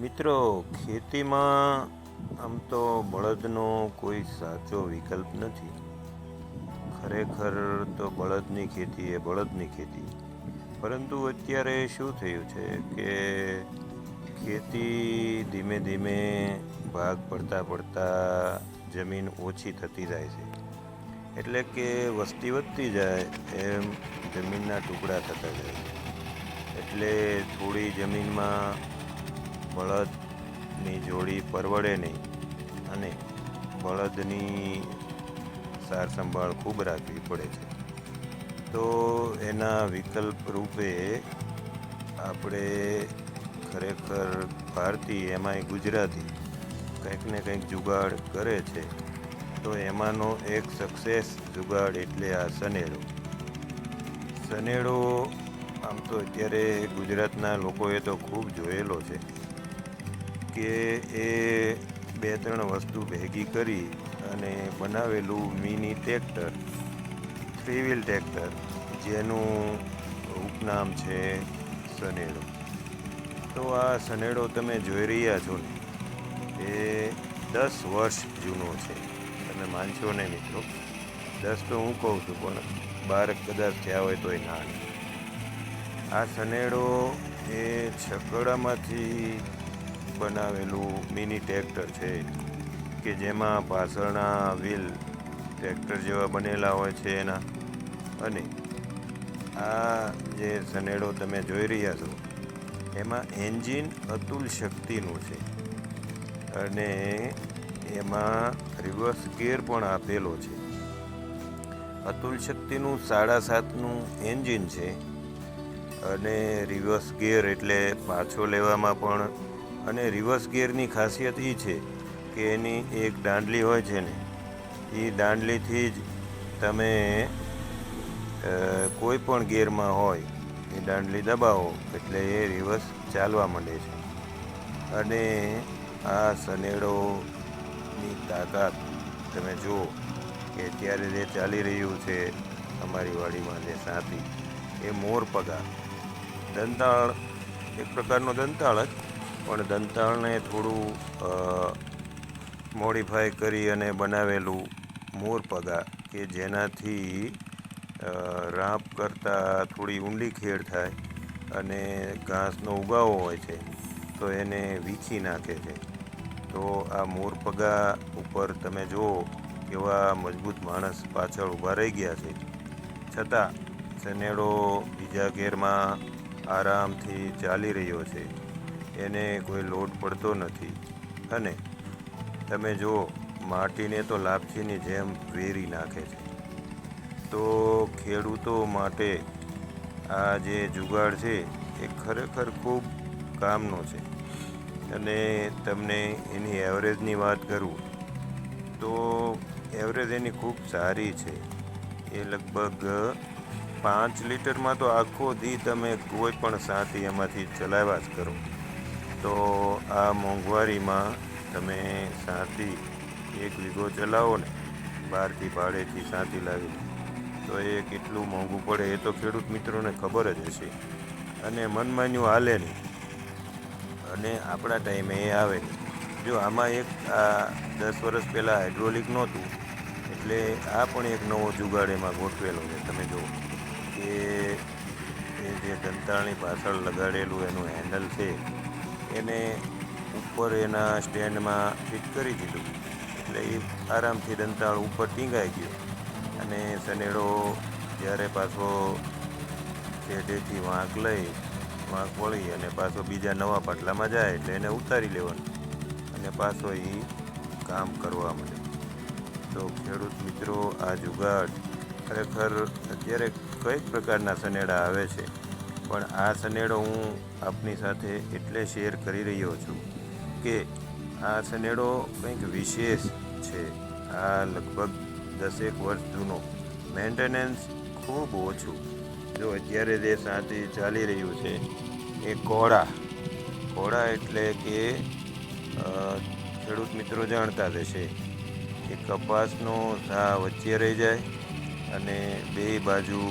મિત્રો, ખેતીમાં આમ તો બળદનો કોઈ સાચો વિકલ્પ નથી. ખરેખર તો બળદની ખેતી એ બળદની ખેતી. પરંતુ અત્યારે શું થયું છે કે ખેતી ધીમે ધીમે ભાગ પડતા પડતા જમીન ઓછી થતી જાય છે. એટલે કે વસ્તી વધતી જાય એમ જમીનના ટુકડા થતા જાય એટલે થોડી જમીનમાં બળદની જોડી પરવડે નહીં અને બળદની સાર સંભાળ ખૂબ રાખવી પડે છે. તો એના વિકલ્પ રૂપે આપણે ખરેખર ભારતીય એમાંય ગુજરાતી કંઈક ને કંઈક જુગાડ કરે છે, તો એમાંનો એક સક્સેસ જુગાડ એટલે આ સનેડો સનેડો આમ તો અત્યારે ગુજરાતના લોકોએ તો ખૂબ જોયેલો છે. કે એ બે ત્રણ વસ્તુ ભેગી કરી અને બનાવેલું mini tractor three wheel tractor, જેનું ઉપનામ છે સનેડો. તો આ સનેડો તમે જોઈ રહ્યા છો ને, એ દસ વર્ષ જૂનો છે. તમે માનશો નહીં મિત્રો? દસ તો હું કહું છું, પણ બાર કદાચ થયા હોય તોય ના આ સનેડો એ છકડામાંથી બનાવેલું મિની ટ્રેક્ટર છે, કે જેમાં પાછળના વ્હીલ ટ્રેક્ટર જેવા બનેલા હોય છે એના. અને આ જે સનેડો તમે જોઈ રહ્યા છો, એમાં એન્જિન અતુલ શક્તિનું છે. અને એમાં રિવર્સ ગિયર પણ આપેલો છે. અતુલ શક્તિનું સાડા સાતનું એન્જિન છે, અને રિવર્સ ગિયર એટલે પાછો લેવામાં પણ અને રિવર્સ ગિયરની ખાસિયત એ છે કે એની એક દાંડલી હોય છે ને એ દાંડલીથી જ તમે કોઈ પણ ગિયરમાં હોય, એ દાંડલી દબાવો એટલે એ રિવર્સ ચાલવા માંડે છે. અને આ સનેડોની તાકાત તમે જુઓ કે અત્યારે જે ચાલી રહ્યું છે અમારી વાડીમાં જે સાથી એ મોર પગા દંતાળ, એક પ્રકારનો દંતાળ જ પણ દંતાળને થોડું મોડિફાય કરી અને બનાવેલું મોરપગા કે જેનાથી રાપ કરતાં થોડી ઊંડી ખેડ થાય અને ઘાસનો ઉગાવો હોય છે, તો એને વીખી નાખે છે. તો આ મોરપગા ઉપર તમે જુઓ, કેવા મજબૂત માણસ પાછળ ઊભા રહી ગયા છે. છતાં સનેડો બીજા ગેરમાં આરામથી ચાલી રહ્યો છે. એને કોઈ લોડ પડતો નથી. અને તમે જુઓ માટીને તો લાપસીની જેમ વેરી નાખે છે. તો ખેડૂતો માટે આ જે જુગાડ છે, એ ખરેખર ખૂબ કામનો છે. અને તમને એની એવરેજની વાત કરું, તો એવરેજ એની ખૂબ સારી છે. એ લગભગ પાંચ લીટરમાં તો આખો દી તમે કોઈ પણ સાથી એમાંથી ચલાવ્યા જ કરો. તો આ મોંઘવારીમાં તમે સાથી એક વીઘો ચલાવો ને બહારથી ભાડેથી સાથી લાવી તો એ કેટલું મોંઘું પડે એ તો ખેડૂત મિત્રોને ખબર જ હશે. અને મનમાન્યું હાલે નહીં. અને આપણા ટાઈમે એ આવે જો આમાં એક આ દસ વર્ષ પહેલાં હાઇડ્રોલિક નહોતું, એટલે આ પણ એક નવો જુગાડ એમાં ગોઠવેલો છે. તમે જુઓ કે એ જે દંતાળની પાછળ લગાડેલું એનું હેન્ડલ છે એને ઉપર એના સ્ટેન્ડમાં ફિટ કરી દીધું. એટલે એ આરામથી દંતાળ ઉપર ટીંગાઈ ગયો. અને સનેડો જ્યારે પાછો શેઢેથી વાંક લઈ, વાંક વળી અને પાછો બીજા નવા પાટલામાં જાય એટલે એને ઉતારી લેવાનું. અને પાછો એ કામ કરવા માંડે. તો ખેડૂત મિત્રો આ જુગાડ ખરેખર અત્યારે કંઈક પ્રકારના સનેડા આવે છે? પણ આ સનેડો હું આપની સાથે એટલે શેર કરી રહ્યો છું કે આ સનેડો કંઈક વિશેષ છે. આ લગભગ દસેક વર્ષ જૂનો. મેન્ટેનન્સ ખૂબ ઓછું. જો અત્યારે જે સાથી ચાલી રહ્યું છે એ કોળા કોળા એટલે કે ખેડૂત મિત્રો જાણતા હશે કે કપાસનો ઘા વચ્ચે રહી જાય અને બે બાજુ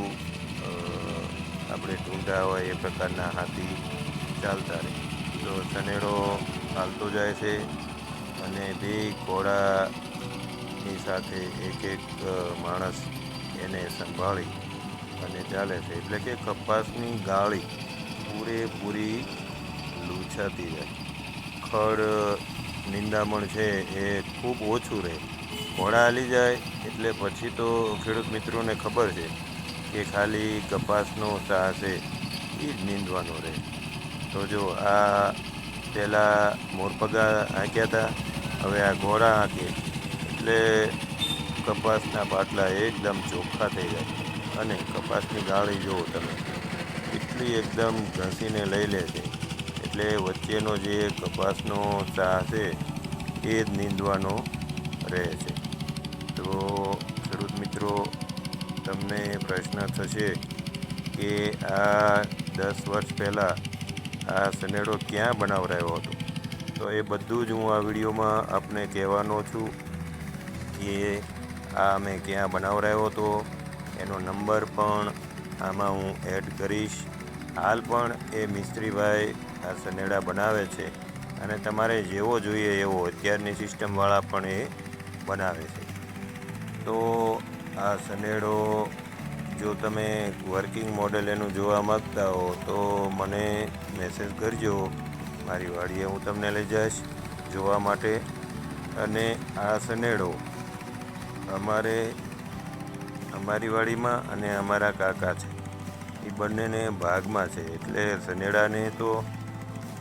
આપણે ઢૂંઢા હોય એ પ્રકારના હાથી ચાલતા રહે. તો સનેડો ચાલતો જાય છે અને બે ઘોડાની સાથે એક એક માણસ એને સંભાળી અને ચાલે છે. એટલે કે કપાસની ગાળી પૂરેપૂરી લૂછાતી જાય ખડ નિંદામણ છે એ ખૂબ ઓછું રહે. ઘોડા હાલી જાય એટલે પછી તો ખેડૂત મિત્રોને ખબર છે કે ખાલી કપાસનો ચા છે એ જ નીંદવાનો રહે. તો જો આ પહેલાં મોરપગા હાંક્યા હતા હવે આ ઘોડા હાંકે. એટલે કપાસના પાટલા એકદમ ચોખ્ખા થઈ જાય. અને કપાસની ગાળી જુઓ તમે, એટલી એકદમ ઘસીને લઈ લે છે. એટલે વચ્ચેનો જે કપાસનો ચા છે એ જ નીંદવાનો રહે છે. તો તમને પ્રશ્ન થશે કે આ દસ વર્ષ પહેલાં આ સનેડો ક્યાં બનાવરાયો હતો? તો એ બધું જ હું આ વિડીયોમાં આપને કહેવાનો છું કે આ મેં ક્યાં બનાવરાયો હતો, એનો નંબર પણ આમાં હું એડ કરીશ. હાલ પણ એ મિસ્ત્રીભાઈ આ સનેડા બનાવે છે અને તમારે જેવો જોઈએ એવો અત્યારની સિસ્ટમવાળા પણ એ બનાવે છે. તો આ સનેડો, જો તમે વર્કિંગ મોડેલ એનું જોવા માગતા હો, તો મને મેસેજ કરજો. મારી વાડીએ હું તમને લઈ જઈશ જોવા માટે. અને આ સનેડો અમારે, અમારી વાડીમાં અને અમારા કાકા છે. એ બંનેને ભાગમાં છે. એટલે સનેડાને તો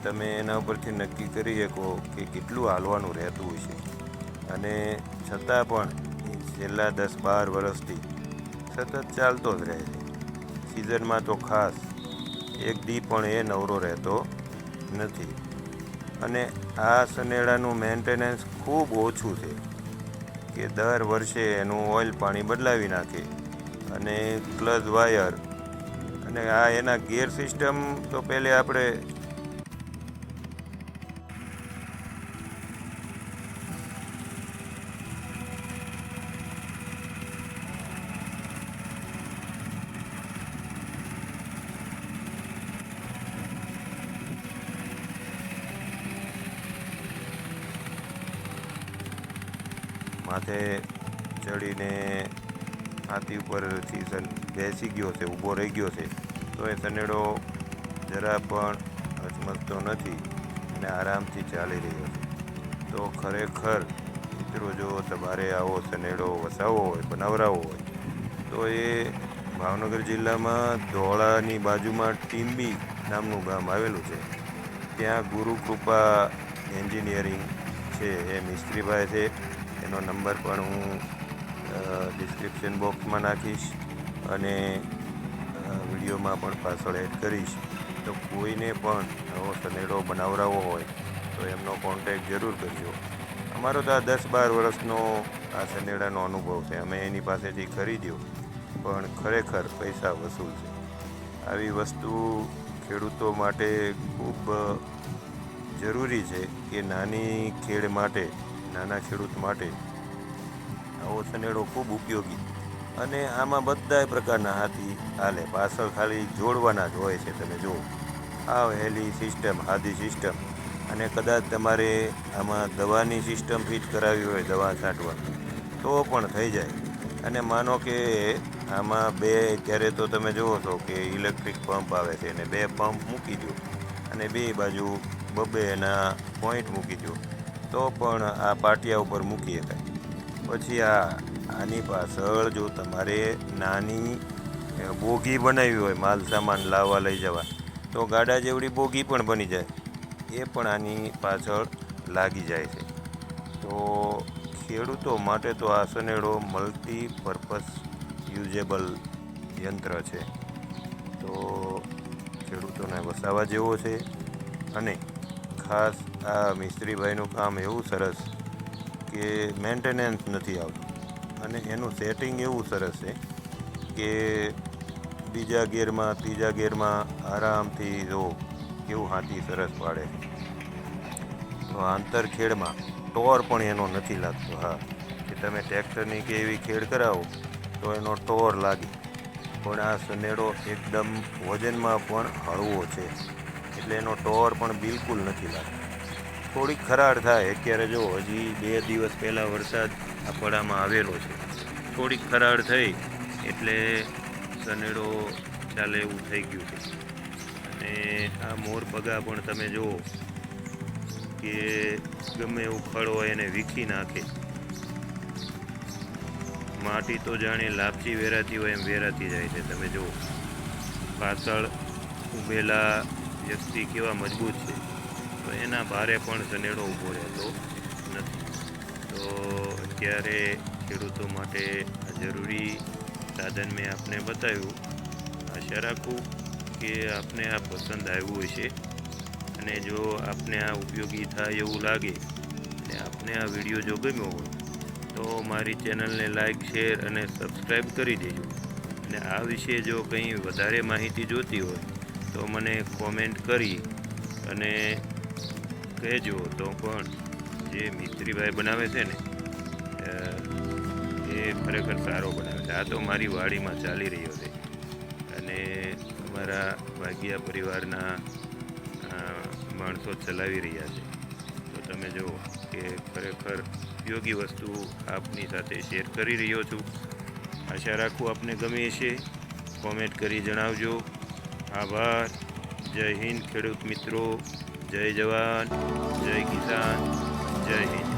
તમે એના ઉપરથી નક્કી કરી શકો કે કેટલું હાલવાનું રહેતું હોય છે અને છતાં પણ છેલ્લા દસ બાર વર્ષથી સતત ચાલતો જ રહે છે. સિઝનમાં તો ખાસ એક દી પણ એ નવરો રહેતો નથી. અને આ સનેડાનું મેન્ટેનન્સ ખૂબ ઓછું છે કે દર વર્ષે એનું ઓઇલ પાણી બદલાવી નાખે અને ક્લચ વાયર અને આ એના ગેર સિસ્ટમ તો પહેલે આપણે માથે ચડીને હાથી ઉપરથી બેસી ગયો છે, ઊભો રહી ગયો છે. તો એ સનેડો જરા પણ અચમચતો નથી અને આરામથી ચાલી રહ્યો છે. તો ખરેખર મિત્રો, જો તમારે આવો સનેડો વસાવવો હોય, બનાવરાવો હોય, તો એ ભાવનગર જિલ્લામાં ધોળાની બાજુમાં ટીમ્બી નામનું ગામ આવેલું છે. ત્યાં ગુરુકૃપા એન્જિનિયરિંગ છે, એ મિસ્ત્રીભાઈ છે, એનો નંબર પણ હું ડિસ્ક્રિપ્શન બોક્સમાં નાખીશ અને વિડીયોમાં પણ પાછળ એડ કરીશ. તો કોઈને પણ નવો સનેડો બનાવડાવવો હોય, તો એમનો કોન્ટેક્ટ જરૂર કરજો. અમારો તો આ દસ બાર વર્ષનો આ સનેડાનો અનુભવ છે, અમે એની પાસેથી ખરીદ્યો, પણ ખરેખર પૈસા વસૂલ છે. આવી વસ્તુ ખેડૂતો માટે ખૂબ જરૂરી છે કે નાની ખેડ માટે, નાના ખેડૂત માટે આવો સનેડો ખૂબ ઉપયોગી. અને આમાં બધા પ્રકારના હાથી હાલે. પાછળ ખાલી જોડવાના જ હોય છે તમે જુઓ. આ વહેલી સિસ્ટમ હાથી સિસ્ટમ. અને કદાચ તમારે આમાં દવાની સિસ્ટમ ફિટ કરાવી હોય, દવા છાંટવાની તો પણ થઈ જાય. અને માનો કે આમાં બે ત્યારે તો તમે જુઓ છો કે ઇલેક્ટ્રિક પંપ આવે છે, અને બે પંપ મૂકી દો અને બે બાજુ બબે પોઈન્ટ મૂકી દો તો પણ આ પાટિયા ઉપર મૂકી શકાય પછી આ આની પાછળ જો તમારે નાની બોગી બનાવી હોય, માલ સામાન લાવવા લઈ જવા, તો ગાડા જેવડી બોગી પણ બની જાય. એ પણ આની પાછળ લાગી જાય છે. તો ખેડૂતો માટે તો આ સનેડો મલ્ટીપર્પઝ યુઝેબલ યંત્ર છે. તો ખેડૂતોને વસાવા જેવો છે. અને ખાસ આ મિસ્ત્રીભાઈનું કામ એવું સરસ કે મેન્ટેનન્સ નથી આવતું. અને એનું સેટિંગ એવું સરસ છે કે બીજા ગેરમાં, ત્રીજા ગેરમાં આરામથી જો કેવું હાથી સરસ પાડે. તો આંતરખેડમાં ટોર પણ એનો નથી લાગતો, હા. કે તમે ટ્રેક્ટરની કે એવી ખેડ કરાવો તો એનો ટોર લાગે. પણ આ સનેડો એકદમ વજનમાં પણ હળવો છે. એટલે એનો ટોર પણ બિલકુલ નથી લાગતો. થોડીક ખરાડ થાય, અત્યારે જો હજી બે દિવસ પહેલાં વરસાદ આ પડામાં આવેલો છે. થોડીક ખરાડ થઈ, એટલે સનેડો ચાલે એવું થઈ ગયું છે. અને આ મોર પગા પણ તમે જુઓ કે ગમે એવું ખડ હોય એને વીખી નાખે. માટી તો જાણે લાપસી વેરાતી હોય એમ વેરાતી જાય છે, તમે જુઓ. પાછળ ઊભેલા વ્યક્તિ કેવા મજબૂત છે, તો એના ભારે પણ ઝનેડો ઊભો રહેતો નથી. તો અત્યારે ખેડૂતો માટે જરૂરી સાધન મેં આપને બતાવ્યું. આશા રાખું કે આપને આ પસંદ આવ્યું હશે. અને જો આપને આ ઉપયોગી થાય એવું લાગે અને આપને આ વીડિયો જો ગમ્યો હોય, તો મારી ચેનલને લાઇક શેર અને સબસ્ક્રાઈબ કરી દેજો. અને આ વિશે જો કંઈ વધારે માહિતી જોતી હોય તો મને કોમેન્ટ કરી અને કહેજો તો પણ જે મિસ્ત્રીભાઈ બનાવે છે ને એ ખરેખર સારો બનાવે છે. આ તો મારી વાડીમાં ચાલી રહ્યો છે. અને અમારા ભાગ્યા પરિવારના માણસો ચલાવી રહ્યા છે. તો તમે જુઓ કે ખરેખર ઉપયોગી વસ્તુ આપની સાથે શેર કરી રહ્યો છું. આશા રાખું આપને ગમે છે. કોમેન્ટ કરી જણાવજો. આભાર. જય હિન્દ ખેડૂત મિત્રો. જય જવાન. જય કિસાન. જય હિન્દ.